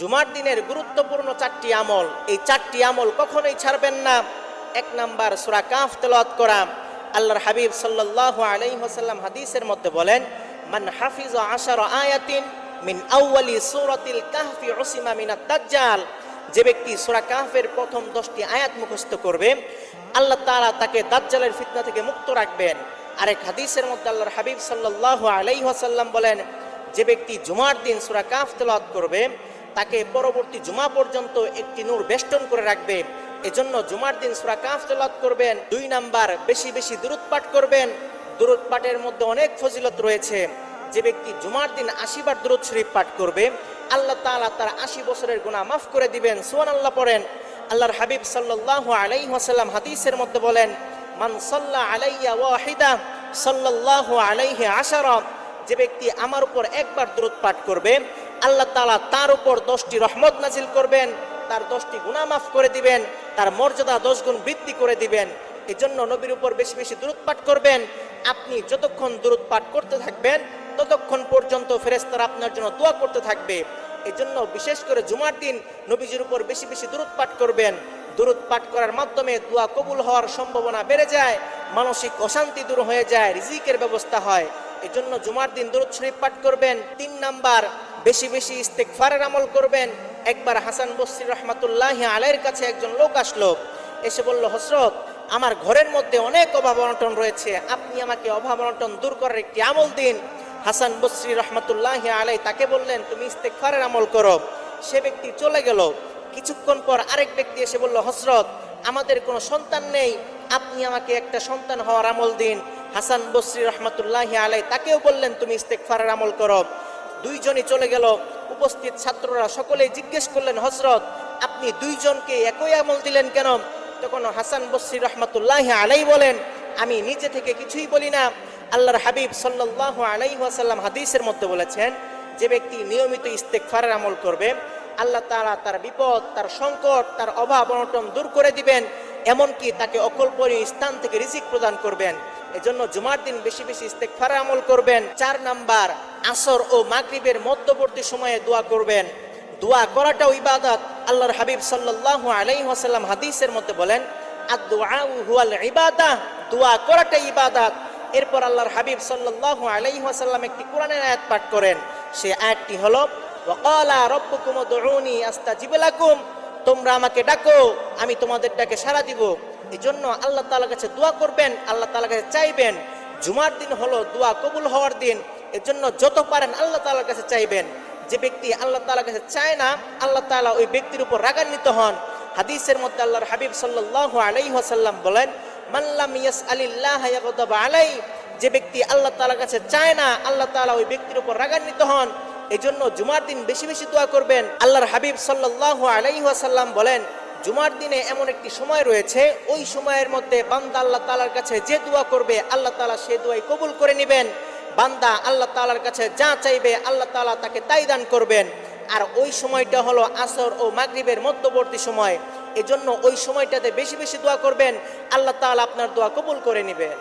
জুমার দিনের গুরুত্বপূর্ণ চারটি আমল। এই চারটি আমল কখনোই ছাড়বেন না। এক নাম্বার সুরা কাফ তেলাওয়াত করা। আল্লাহর হাবিব সাল্লাল্লাহু আলাইহি ওয়াসাল্লাম হাদিসের মধ্যে বলেন, মান হাফিজ আশার আয়াতিন মিন আউয়ালি সূরাতিল কাহফি উসিমা মিনাত দাজ্জাল। যে ব্যক্তি সূরা কাহফের প্রথম 10টি আয়াত মুখস্থ করবে, আল্লাহ তাআলা তাকে দাজ্জালের ফিতনা থেকে মুক্ত রাখবেন। আরেক হাদিসের মধ্যে আল্লাহর হাবিব সাল্লাল্লাহু আলাইহি ওয়াসাল্লাম বলেন, যে ব্যক্তি জুমার দিন সূরা কাফ তেলাওয়াত করবে তাকে পরবর্তী জুমা পর্যন্ত একটি নূর বেষ্টন করে রাখবে। এজন্য জুমার দিন সূরা কাফ তেলাওয়াত করবেন। দুই নাম্বার, বেশি বেশি দূরত পাঠ করবেন। দূরত পাঠের মধ্যে অনেক ফজিলত রয়েছে। যে ব্যক্তি জুমার দিন আশি বার দূরত শরীফ পাঠ করবে, আল্লাহ তালা তার আশি বছরের গুণা মাফ করে দিবেন। সোয়ান আল্লাহ পড়েন। আল্লাহর হাবিব সাল্লাল্লাহু আলাইহি ওয়াসাল্লাম হাদিসের মধ্যে বলেন, মান সাল্লাহ আলাইয়া ওয়াহিদা সাল্লাল্লাহু আলাইহি আশারা যে ব্যক্তি আমার উপর একবার দূরত পাঠ করবে আল্লাহ তালা তার উপর দশটি রহমত নাজিল করবেন, তার দশটি গুনাহ মাফ করে দিবেন, তার মর্যাদা দশ গুণ বৃদ্ধি করে দিবেন। এই জন্য নবীর উপর বেশি বেশি দূরত করবেন। আপনি যতক্ষণ দূরত করতে থাকবেন, ততক্ষণ পর্যন্ত ফেরেস্তারা আপনার জন্য দোয়া করতে থাকবে। এই জন্য বিশেষ করে জুমার দিন নবীজির উপর বেশি বেশি দূরত করবেন। দূরত পাঠ করার মাধ্যমে দোয়া কবুল হওয়ার সম্ভাবনা বেড়ে যায়, মানসিক অশান্তি দূর হয়ে যায়, রিজিকের ব্যবস্থা হয়। এজন্য জুমার দিন দূরত শরীফ পাঠ করবেন। তিন নাম্বার বেশি বেশি ইস্তেকফারের আমল করবেন। একবার হাসান বসরি রহমাতুল্লাহ আলের কাছে একজন লোক আসলো। এসে বলল হসরত আমার ঘরের মধ্যে অনেক অভাব অনটন রয়েছে। আপনি আমাকে অভাব অনটন দূর করার একটি আমল দিন। হাসান বসরি রহমাতুল্লাহ আলাই তাকে বললেন, তুমি ইস্তেকফারের আমল করো। সে ব্যক্তি চলে গেল। কিছুক্ষণ পর আরেক ব্যক্তি এসে বলল হসরত আমাদের কোনো সন্তান নেই। আপনি আমাকে একটা সন্তান হওয়ার আমল দিন। হাসান বসরি রহমাতুল্লাহ আলাই তাকেও বললেন, তুমি ইস্তেকফারের আমল করো। দুইজনই চলে গেল। উপস্থিত ছাত্ররা সকলেই জিজ্ঞেস করলেন হজরত আপনি দুইজনকে একই আমল দিলেন কেন? তখন হাসান বসরি রহমাতুল্লাহ আলাই বলেন, আমি নিজে থেকে কিছুই বলি না। আল্লাহর হাবিব সাল্লাহ আলাই ওয়াসাল্লাম হাদিসের মধ্যে বলেছেন, যে ব্যক্তি নিয়মিত ইস্তেকফারের আমল করবে, আল্লাহ তাআলা তার বিপদ, তার সংকট, তার অভাব, অনটন দূর করে দিবেন, এমনকি তাকে অকল্পনীয় স্থান থেকে রিজিক প্রদান করবেন। এজন্য জুমার দিন বেশি বেশি ইস্তেকফারে আমল করবেন। চার নাম্বার আসর ও মাগরিবের মধ্যবর্তী সময়ে দোয়া করবেন। দোয়া করাটাও ইবাদত। আল্লাহর হাবিব সাল্লাল্লাহু আলাইহি ওয়াসাল্লাম হাদিসের মধ্যে বলেন হুয়াল ইবাদাহ দোয়া করাটা ইবাদত। এরপর আল্লাহর হাবিব সাল্লাল্লাহু আলাইহি ওয়াসাল্লাম একটি কোরআনের আয়াত পাঠ করেন। সেই আয়াতটি হলো ওয়াকালা রব্বুকুম উদউনি আস্তাজিব লাকুম তোমরা আমাকে ডাকো, আমি তোমাদের ডাকে সাড়া দিব এই জন্য আল্লাহ তাআলার কাছে দোয়া করবেন, আল্লাহ তাআলার কাছে চাইবেন। জুমার দিন হলো দোয়া কবুল হওয়ার দিন। এর জন্য যত পারেন আল্লাহ তালার কাছে চাইবেন। যে ব্যক্তি আল্লাহ তাআলার কাছে চায় না, আল্লাহ তাআলা ওই ব্যক্তির উপর রাগান্বিত হন। হাদিসের মধ্যে আল্লাহর হাবিব সাল্লাল্লাহু আলাইহি ওয়াসাল্লাম বলেন মাল্লাম ইয়াসআলিল্লাহ ইয়াগদাব আলাই যে ব্যক্তি আল্লাহ তাআলার কাছে চায় না, আল্লাহ তাআলা ওই ব্যক্তির উপর রাগান্বিত হন। এই জন্য জুমার দিন বেশি বেশি দোয়া করবেন। আল্লাহর হাবিব সাল্লাল্লাহু আলাইহি ওয়াসাল্লাম বলেন, জুমার দিনে এমন একটি সময় রয়েছে, ওই সময়ের মধ্যে বান্দা আল্লাহ তাআলার কাছে যে দোয়া করবে, আল্লাহ তাআলা সে দোয়াই কবুল করে নেবেন। বান্দা আল্লাহ তালার কাছে যা চাইবে আল্লাহ তালা তাকে তাই দান করবেন। আর ওই সময়টা হলো আসর ও মাগরীবের মধ্যবর্তী সময়। এজন্য ওই সময়টাতে বেশি বেশি দোয়া করবেন। আল্লাহ তালা আপনার দোয়া কবুল করে নেবেন।